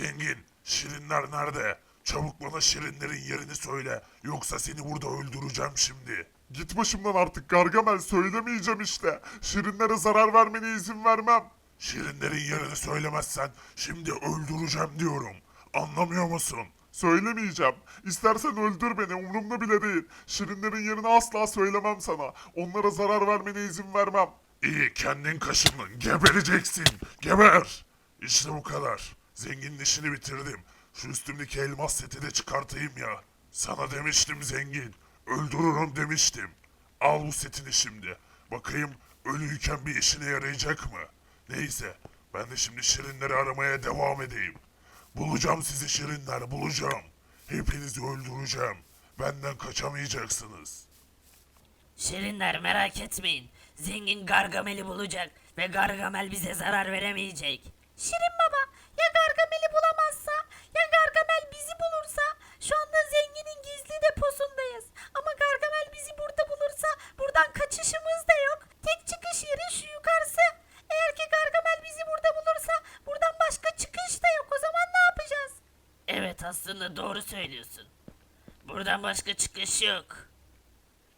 Zengin, şirinler nerede? Çabuk bana şirinlerin yerini söyle. Yoksa seni burada öldüreceğim şimdi. Git başımdan artık Gargamel söylemeyeceğim işte. Şirinlere zarar vermene izin vermem. Şirinlerin yerini söylemezsen şimdi öldüreceğim diyorum. Anlamıyor musun? Söylemeyeceğim. İstersen öldür beni umurumda bile değil. Şirinlerin yerini asla söylemem sana. Onlara zarar vermene izin vermem. İyi kendin kaşındın. Gebereceksin. Geber. İşte bu kadar. Zenginin işini bitirdim. Şu üstümdeki elmas seti de çıkartayım ya. Sana demiştim zengin. Öldürürüm demiştim. Al bu setini şimdi. Bakayım ölüyken bir işine yarayacak mı? Neyse. Ben de şimdi şirinleri aramaya devam edeyim. Bulacağım sizi şirinler bulacağım. Hepinizi öldüreceğim. Benden kaçamayacaksınız. Şirinler merak etmeyin. Zengin Gargamel'i bulacak ve Gargamel bize zarar veremeyecek. Şirin aslında doğru söylüyorsun. Buradan başka çıkış yok.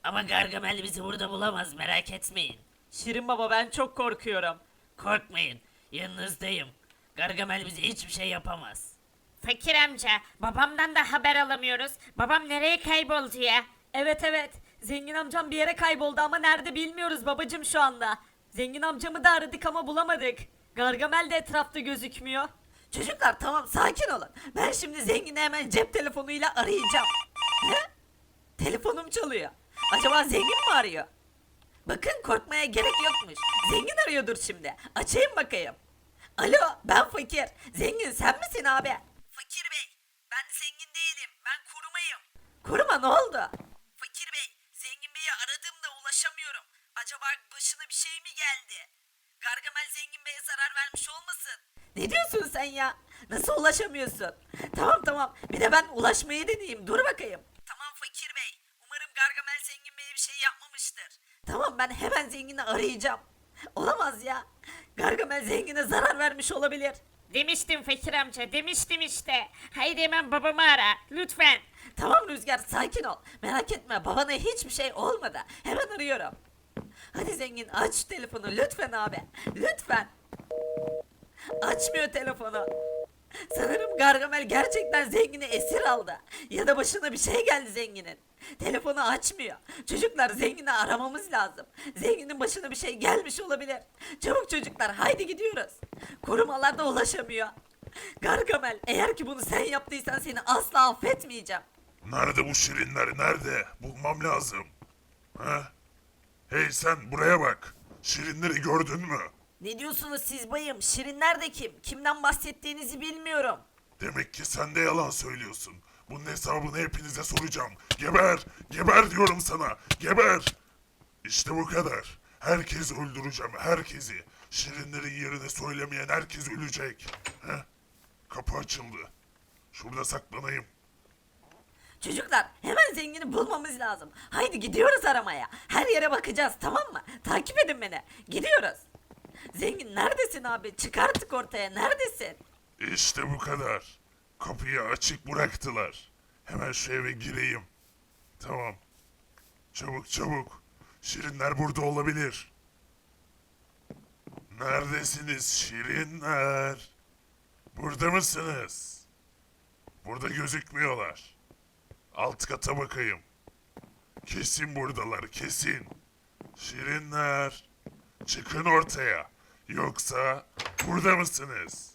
Ama Gargamel bizi burada bulamaz merak etmeyin. Şirin baba ben çok korkuyorum. Korkmayın yanınızdayım. Gargamel bize hiçbir şey yapamaz. Fakir amca babamdan da haber alamıyoruz. Babam nereye kayboldu ya? Evet evet. Zengin amcam bir yere kayboldu ama nerede bilmiyoruz babacım şu anda. Zengin amcamı da aradık ama bulamadık. Gargamel de etrafta gözükmüyor. Çocuklar tamam sakin olun. Ben şimdi zengini hemen cep telefonuyla arayacağım. He? Telefonum çalıyor. Acaba zengin mi arıyor? Bakın korkmaya gerek yokmuş. Zengin arıyordur şimdi. Açayım bakayım. Alo ben fakir. Zengin sen misin abi? Fakir bey ben zengin değilim. Ben korumayım. Koruma ne oldu? Fakir bey zengin beyi aradığımda ulaşamıyorum. Acaba başına bir şey mi geldi? Gargamel zengin beye zarar vermiş olmasın? Ne diyorsun sen ya? Nasıl ulaşamıyorsun? Tamam tamam bir de ben ulaşmayı deneyeyim dur bakayım. Tamam fakir bey. Umarım Gargamel zengin beye bir şey yapmamıştır. Tamam ben hemen zengini arayacağım. Olamaz ya. Gargamel zengine zarar vermiş olabilir. Demiştim fakir amca demiştim işte. Haydi hemen babamı ara lütfen. Tamam Rüzgar sakin ol. Merak etme babana hiçbir şey olmadı. Hemen arıyorum. Hadi zengin aç şu telefonu lütfen abi. Lütfen. Açmıyor telefonu. Sanırım Gargamel gerçekten zengini esir aldı. Ya da başına bir şey geldi zenginin. Telefonu açmıyor. Çocuklar zengini aramamız lazım. Zenginin başına bir şey gelmiş olabilir. Çabuk çocuklar haydi gidiyoruz. Korumalar da ulaşamıyor. Gargamel eğer ki bunu sen yaptıysan seni asla affetmeyeceğim. Nerede bu şirinler nerede? Bulmam lazım. Ha? Hey sen buraya bak. Şirinleri gördün mü? Ne diyorsunuz siz bayım? Şirinler de kim? Kimden bahsettiğinizi bilmiyorum. Demek ki sen de yalan söylüyorsun. Bunun hesabını hepinize soracağım. Geber! Geber diyorum sana! Geber! İşte bu kadar. Herkesi öldüreceğim, herkesi. Şirinlerin yerini söylemeyen herkes ölecek. Heh. Kapı açıldı. Şurada saklanayım. Çocuklar hemen zengini bulmamız lazım. Haydi gidiyoruz aramaya. Her yere bakacağız tamam mı? Takip edin beni. Gidiyoruz. Zengin neredesin abi? Çık artık ortaya. Neredesin? İşte bu kadar. Kapıyı açık bıraktılar. Hemen şu eve gireyim. Tamam. Çabuk çabuk. Şirinler burada olabilir. Neredesiniz şirinler? Burada mısınız? Burada gözükmüyorlar. Alt kata bakayım. Kesin buradalar kesin. Şirinler. Çıkın ortaya. Yoksa burada mısınız?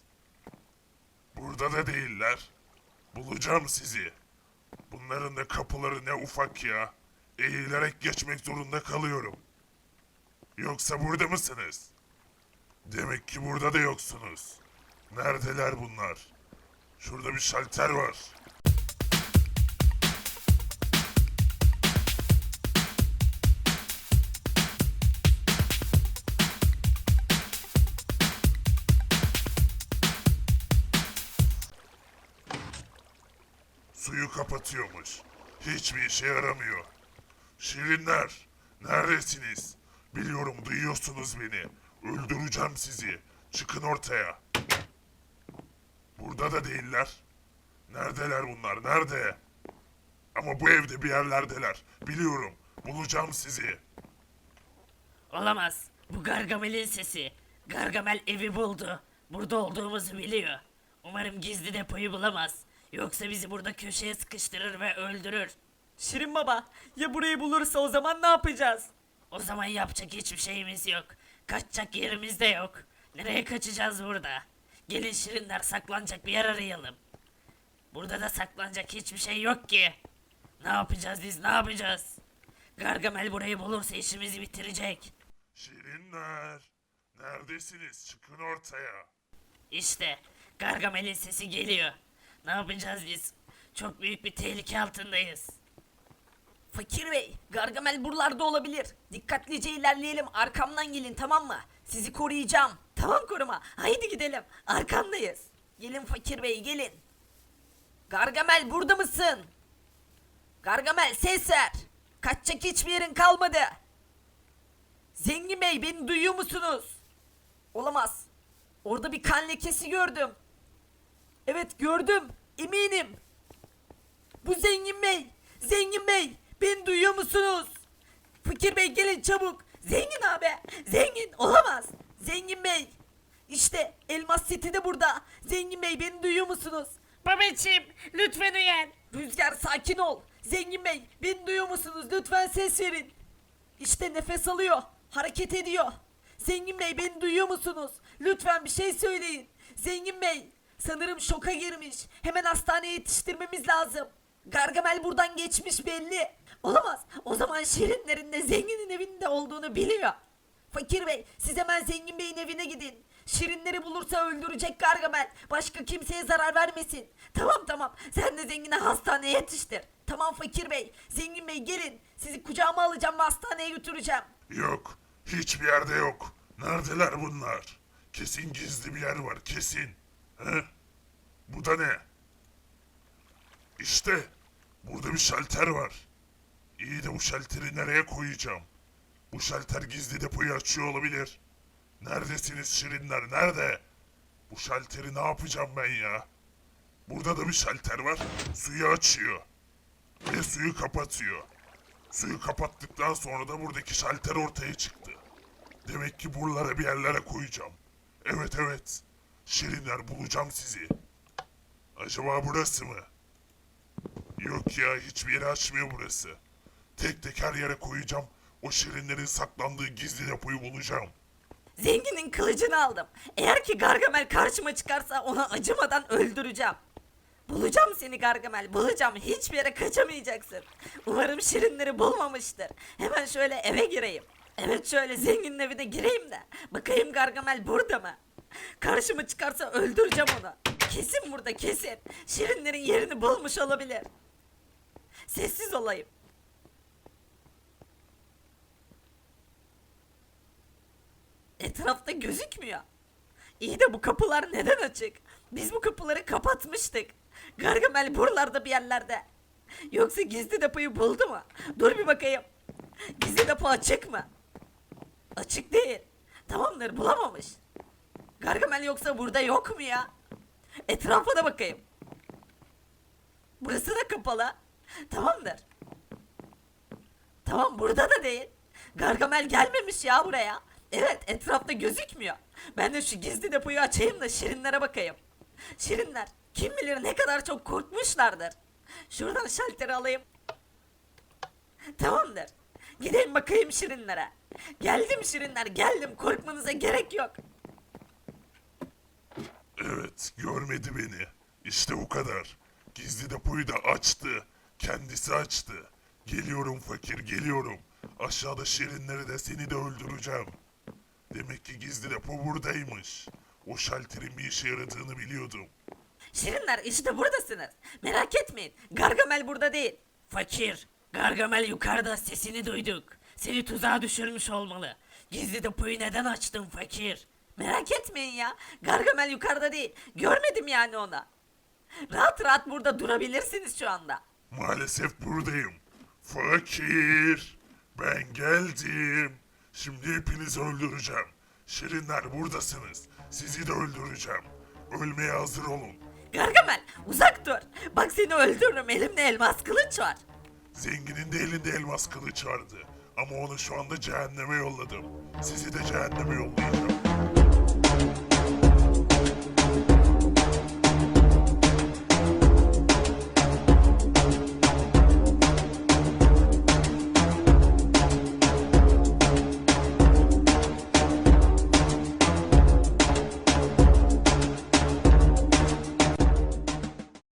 Burada da değiller. Bulacağım sizi. Bunların da kapıları ne ufak ya. Eğilerek geçmek zorunda kalıyorum. Yoksa burada mısınız? Demek ki burada da yoksunuz. Neredeler bunlar? Şurada bir şalter var. Suyu kapatıyormuş. Hiçbir işe yaramıyor. Şirinler, neredesiniz? Biliyorum duyuyorsunuz beni. Öldüreceğim sizi. Çıkın ortaya. Burada da değiller. Neredeler bunlar? Nerede? Ama bu evde bir yerlerdeler. Biliyorum. Bulacağım sizi. Olamaz. Bu Gargamel'in sesi. Gargamel evi buldu. Burada olduğumuzu biliyor. Umarım gizli depoyu bulamaz. Yoksa bizi burada köşeye sıkıştırır ve öldürür. Şirin baba ya burayı bulursa o zaman ne yapacağız? O zaman yapacak hiçbir şeyimiz yok. Kaçacak yerimiz de yok. Nereye kaçacağız burada? Gelin şirinler saklanacak bir yer arayalım. Burada da saklanacak hiçbir şey yok ki. Ne yapacağız biz ne yapacağız? Gargamel burayı bulursa işimizi bitirecek. Şirinler. Neredesiniz? Çıkın ortaya. İşte Gargamel'in sesi geliyor. Ne yapacağız biz? Çok büyük bir tehlike altındayız. Fakir bey, Gargamel buralarda olabilir. Dikkatlice ilerleyelim, arkamdan gelin tamam mı? Sizi koruyacağım. Tamam koruma, haydi gidelim. Arkandayız. Gelin fakir bey, gelin. Gargamel burada mısın? Gargamel ses ver. Kaçacak hiçbir yerin kalmadı. Zengin bey beni duyuyor musunuz? Olamaz. Orada bir kan lekesi gördüm. Evet gördüm. Eminim. Bu zengin bey. Zengin bey. Beni duyuyor musunuz? Fakir bey gelin çabuk. Zengin abi. Zengin olamaz. Zengin bey. İşte Elmas City de burada. Zengin bey beni duyuyor musunuz? Babacım lütfen uyan. Rüzgar sakin ol. Zengin bey beni duyuyor musunuz? Lütfen ses verin. İşte nefes alıyor. Hareket ediyor. Zengin bey beni duyuyor musunuz? Lütfen bir şey söyleyin. Zengin bey sanırım şoka girmiş. Hemen hastaneye yetiştirmemiz lazım. Gargamel buradan geçmiş belli. Olamaz. O zaman Şirinlerin de zenginin evinde olduğunu biliyor. Fakir bey siz hemen zengin beyin evine gidin. Şirinleri bulursa öldürecek Gargamel. Başka kimseye zarar vermesin. Tamam tamam sen de zengine hastaneye yetiştir. Tamam fakir bey. Zengin bey gelin. Sizi kucağıma alacağım ve hastaneye götüreceğim. Yok. Hiçbir yerde yok. Neredeler bunlar? Kesin gizli bir yer var. Kesin. He? Bu da ne? İşte. Burada bir şalter var. İyi de bu şalteri nereye koyacağım? Bu şalter gizli depoyu açıyor olabilir. Neredesiniz şirinler? Nerede? Bu şalteri ne yapacağım ben ya? Burada da bir şalter var. Suyu açıyor. Ve suyu kapatıyor. Suyu kapattıktan sonra da buradaki şalter ortaya çıktı. Demek ki buralara bir yerlere koyacağım. Evet evet. Şirinler bulacağım sizi. Acaba burası mı? Yok ya hiçbir yere açmıyor burası. Tek tek her yere koyacağım. O şirinlerin saklandığı gizli depoyu bulacağım. Zenginin kılıcını aldım. Eğer ki Gargamel karşıma çıkarsa ona acımadan öldüreceğim. Bulacağım seni Gargamel, bulacağım. Hiçbir yere kaçamayacaksın. Umarım şirinleri bulmamıştır. Hemen şöyle eve gireyim. Evet şöyle zenginin evine gireyim de. Bakayım Gargamel burada mı? Karşıma çıkarsa öldüreceğim onu. Kesin burada kesin. Şirinlerin yerini bulmuş olabilir. Sessiz olayım. Etrafta gözükmüyor. İyi de bu kapılar neden açık? Biz bu kapıları kapatmıştık. Gargamel buralarda bir yerlerde. Yoksa gizli depoyu buldu mu? Dur bir bakayım. Gizli depo açık mı? Açık değil. Tamamdır bulamamış. Gargamel yoksa burada yok mu ya? Etrafa da bakayım. Burası da kapalı. Tamamdır. Tamam burada da değil. Gargamel gelmemiş ya buraya. Evet etrafta gözükmüyor. Ben de şu gizli depoyu açayım da şirinlere bakayım. Şirinler kim bilir ne kadar çok korkmuşlardır. Şuradan şalteri alayım. Tamamdır. Gideyim bakayım şirinlere. Geldim şirinler geldim korkmanıza gerek yok. Evet, görmedi beni. İşte bu kadar. Gizli depoyu da açtı. Kendisi açtı. Geliyorum fakir, geliyorum. Aşağıda şirinleri de seni de öldüreceğim. Demek ki gizli depo buradaymış. O şalterin bir işe yaradığını biliyordum. Şirinler işte buradasınız. Merak etmeyin. Gargamel burada değil. Fakir, Gargamel yukarıda sesini duyduk. Seni tuzağa düşürmüş olmalı. Gizli depoyu neden açtın fakir? Merak etmeyin ya. Gargamel yukarıda değil. Görmedim yani ona. Rahat rahat burada durabilirsiniz şu anda. Maalesef buradayım. Fakir, ben geldim. Şimdi hepinizi öldüreceğim. Şirinler buradasınız. Sizi de öldüreceğim. Ölmeye hazır olun. Gargamel uzak dur. Bak seni öldürürüm elimde elmas kılıç var. Zenginin de elinde elmas kılıç vardı. Ama onu şu anda cehenneme yolladım. Sizi de cehenneme yollayacağım.